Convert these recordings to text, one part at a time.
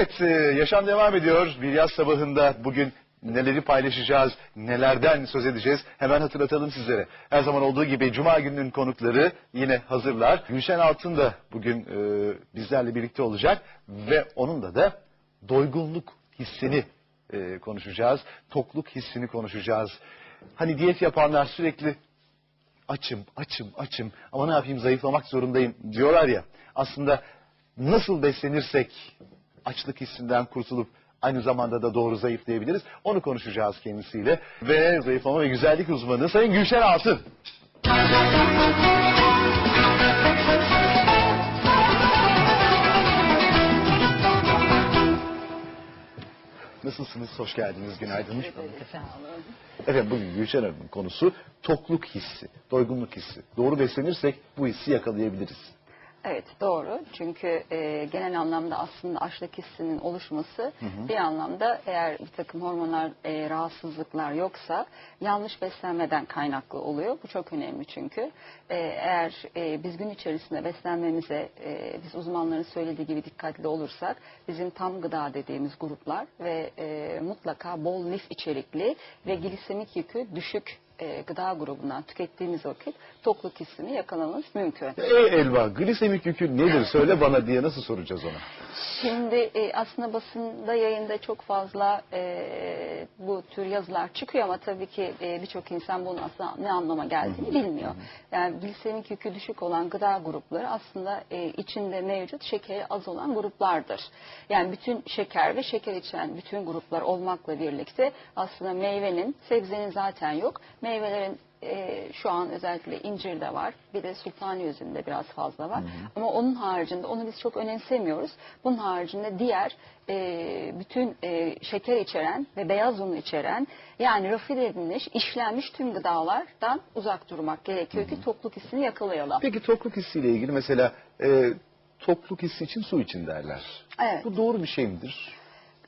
Evet, e, yaşam devam ediyor. Bir yaz sabahında bugün neleri paylaşacağız, nelerden söz edeceğiz hemen hatırlatalım sizlere. Her zaman olduğu gibi Cuma gününün konukları yine hazırlar. Gülşen Altın da bugün e, bizlerle birlikte olacak ve onunla da doygunluk hissini e, konuşacağız. Tokluk hissini konuşacağız. Hani diyet yapanlar sürekli açım, açım, açım ama ne yapayım zayıflamak zorundayım diyorlar ya. Aslında nasıl beslenirsek açlık hissinden kurtulup aynı zamanda da doğru zayıflayabiliriz. Onu konuşacağız kendisiyle. Ve zayıflama ve güzellik uzmanı Sayın Gülşen Altın. Nasılsınız? Hoş geldiniz. Günaydın. Evet bugün Gülşen Hanım'ın konusu tokluk hissi, doygunluk hissi. Doğru beslenirsek bu hissi yakalayabiliriz. Evet doğru. Çünkü e, genel anlamda aslında açlık hissinin oluşması bir anlamda eğer bir takım hormonal e, rahatsızlıklar yoksa yanlış beslenmeden kaynaklı oluyor. Bu çok önemli çünkü. E, eğer e, biz gün içerisinde beslenmemize e, biz uzmanların söylediği gibi dikkatli olursak bizim tam gıda dediğimiz gruplar ve e, mutlaka bol lif içerikli ve glisemik yükü düşük e, gıda grubundan tükettiğimiz vakit tokluk hissini yakalamamız mümkün. Ey elva glisemik yükü nedir söyle bana diye nasıl soracağız ona? Şimdi e, aslında basında yayında çok fazla e, bu tür yazılar çıkıyor ama tabii ki e, birçok insan bunun aslında ne anlama geldiğini bilmiyor. Yani glisemik yükü düşük olan gıda grupları aslında e, içinde mevcut şekeri az olan gruplardır. Yani bütün şeker ve şeker içeren bütün gruplar olmakla birlikte aslında meyvenin, sebzenin zaten yok. Meyvelerin e, şu an özellikle incirde var. Bir de sultani üzümde biraz fazla var. Ama onun haricinde onu biz çok önemsemiyoruz. Bunun haricinde diğer e, bütün e, şeker içeren ve beyaz unu içeren yani rafine edilmiş, işlenmiş tüm gıdalardan uzak durmak gerekiyor ki tokluk hissini yakalayalım. Peki tokluk hissiyle ilgili mesela e, tokluk hissi için su için derler. Evet. Bu doğru bir şey midir?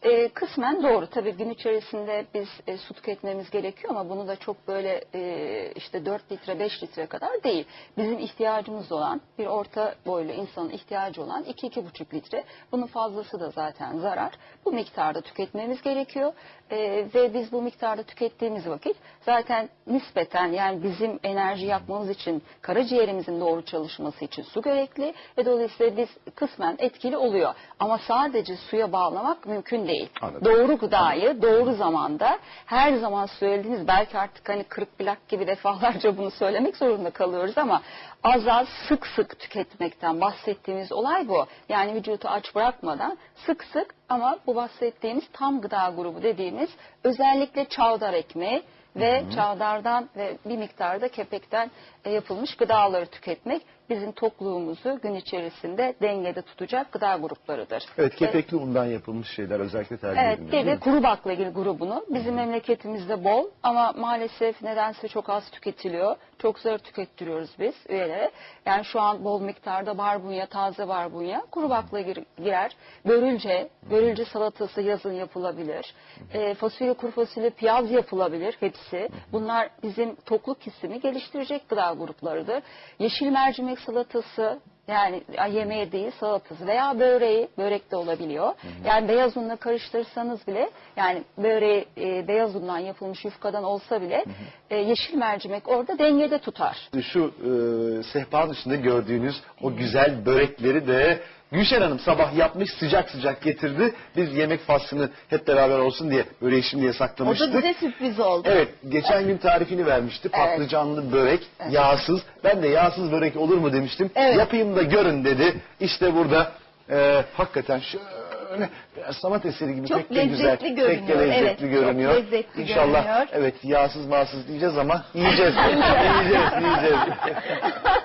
E, kısmen doğru. Tabii gün içerisinde biz e, su tüketmemiz gerekiyor ama bunu da çok böyle e, işte 4 litre 5 litre kadar değil. Bizim ihtiyacımız olan bir orta boylu insanın ihtiyacı olan 2-2,5 litre. Bunun fazlası da zaten zarar. Bu miktarda tüketmemiz gerekiyor. E, ve biz bu miktarda tükettiğimiz vakit zaten nispeten yani bizim enerji yapmamız için karaciğerimizin doğru çalışması için su gerekli ve dolayısıyla biz kısmen etkili oluyor. Ama sadece suya bağlamak mümkün değil. Anladım. Doğru gıdayı doğru zamanda her zaman söylediğiniz belki artık hani kırık plak gibi defalarca bunu söylemek zorunda kalıyoruz ama az az sık sık tüketmekten bahsettiğimiz olay bu. Yani vücudu aç bırakmadan sık sık ama bu bahsettiğimiz tam gıda grubu dediğimiz özellikle çavdar ekmeği ve çavdardan ve bir miktarda kepekten e, yapılmış gıdaları tüketmek bizim tokluğumuzu gün içerisinde dengede tutacak gıda gruplarıdır. Evet Ve- kepekli undan yapılmış şeyler özellikle tercih Evet, edilir. bir değil kuru baklagil grubunu bizim memleketimizde bol ama maalesef nedense çok az tüketiliyor. Çok zor tükettiriyoruz biz üyelere. Yani şu an bol miktarda barbunya, taze barbunya, kuru baklagil girer. Börülce, börülce salatası yazın yapılabilir. E, fasulye, kuru fasulye, piyaz yapılabilir hepsi. Bunlar bizim tokluk hissini geliştirecek gıda gruplarıdır. Yeşil mercimek salatası, yani yemeği değil salatası veya böreği, börek de olabiliyor. Yani beyaz unla karıştırırsanız bile yani böreği e, beyaz undan yapılmış yufkadan olsa bile e, yeşil mercimek orada dengede tutar. Şu e, sehpanın üstünde gördüğünüz o güzel börekleri de Gülşen Hanım sabah yapmış sıcak sıcak getirdi. Biz yemek faslını hep beraber olsun diye böreği şimdiye O da saklamıştık. bize sürpriz oldu. Evet, geçen gün tarifini vermişti. Evet. Patlıcanlı börek, yağsız. Ben de yağsız börek olur mu demiştim. Evet. Yapayım da görün dedi. İşte burada e, hakikaten şöyle biraz sanat eseri gibi Çok pek de güzel, lezzetli pek de görünüyor. lezzetli Evet, çok görünüyor. lezzetli İnşallah görünüyor. evet yağsız mağsız diyeceğiz ama yiyeceğiz. yiyeceğiz, yiyeceğiz.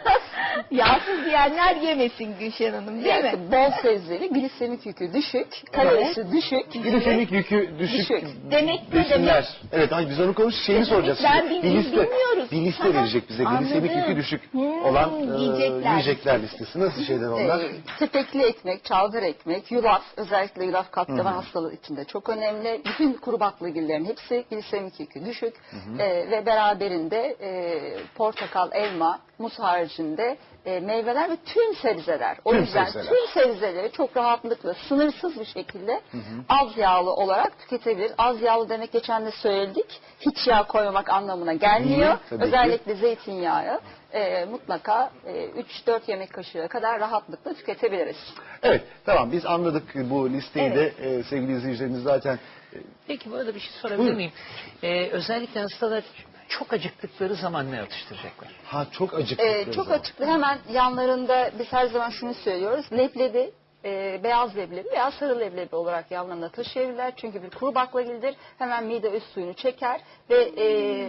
Yağsız diyenler yemesin Gülşen Hanım değil mi? Bol sebzeli, glisemik yükü düşük, kalorisi düşük. Glisemik yükü düşük. Düşük. Demek ne Besinler. Evet, ay biz onu konuş şeyini soracağız. Ben şimdi. bil- bir liste, bilmiyoruz. bir liste verecek bize. Glisemik anladım. yükü düşük Hmm, olan e, yiyecekler. yiyecekler listesi. Nasıl şeyler onlar? Ee, tepekli ekmek, çavdar ekmek, yulaf, özellikle yulaf kalp damar hastalığı içinde çok önemli. Bütün kuru baklagillerin hepsi glisemik yükü düşük Ee, ve beraberinde e, portakal, elma, muz haricinde e, meyveler ve tüm sebzeler. O Tüm yüzden sebzeler. tüm sebzeleri çok rahatlıkla sınırsız bir şekilde az yağlı olarak tüketebilir. Az yağlı demek geçen de söyledik. Hiç yağ koymamak anlamına gelmiyor. Değil, tabii ki. Özellikle zeytinyağı e, mutlaka e, 3-4 yemek kaşığı kadar rahatlıkla tüketebiliriz. Evet tamam biz anladık bu listeyi Evet. de e, sevgili izleyicilerimiz zaten e, Peki bu arada bir şey sorabilir Buyurun. miyim? Ee, özellikle hastalar çok acıktıkları zaman ne atıştıracaklar? ha çok acıktıkları Ee, çok zaman. açıklı hemen yanlarında biz her zaman şunu söylüyoruz. Leblebi, e, beyaz leblebi veya sarı leblebi olarak yanlarında taşıyabilirler. Çünkü bir kuru baklagildir. Hemen mide üst suyunu çeker ve e,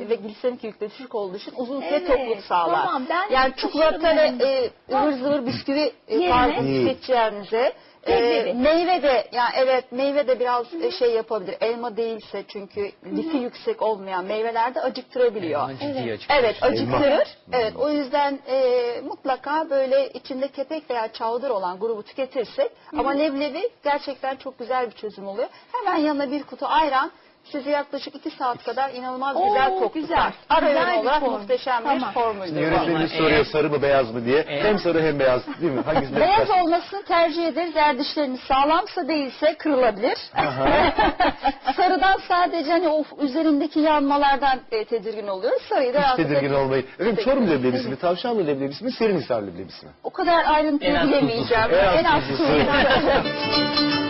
ve glisemik yükle düşük olduğu için uzun süre Evet, tokluk sağlar. tamam, ben yani çikolata ve taşırım e, ıvır zıvır bisküvi e, Yerine- tarzı. Tüketeceğinize e, Leblebi. meyve de yani evet meyve de biraz e, şey yapabilir. Elma değilse çünkü lifi yüksek olmayan meyveler de acıktırabiliyor. Elma ciddi Evet. acıktırır. Evet acıktırır. Elma. Evet o yüzden e, mutlaka böyle içinde kepek veya çavdar olan grubu tüketirsek ama leblebi gerçekten çok güzel bir çözüm oluyor. Hemen yanına bir kutu ayran sizi yaklaşık iki saat kadar inanılmaz Oo, güzel tok güzel. Ara Güzel öğün olarak form. muhteşem bir Tamam. formüldür. Yönetmenimiz soruyor sarı mı beyaz mı diye. Eğer- Hem sarı hem beyaz değil mi? Hangisini Beyaz olmasını tercih ederiz. Eğer dişlerimiz sağlamsa değilse kırılabilir. Sarıdan sadece hani o üzerindeki yanmalardan e, tedirgin oluyoruz. Sarıyı da Hiç rahatsız tedirgin olmayın. Efendim Çorum leblebisi mi, tavşanlı leblebisi mi, Serinhisar leblebisi mi? O kadar ayrıntıya En az giremeyeceğim. tuzlusu. En az tuzlusu.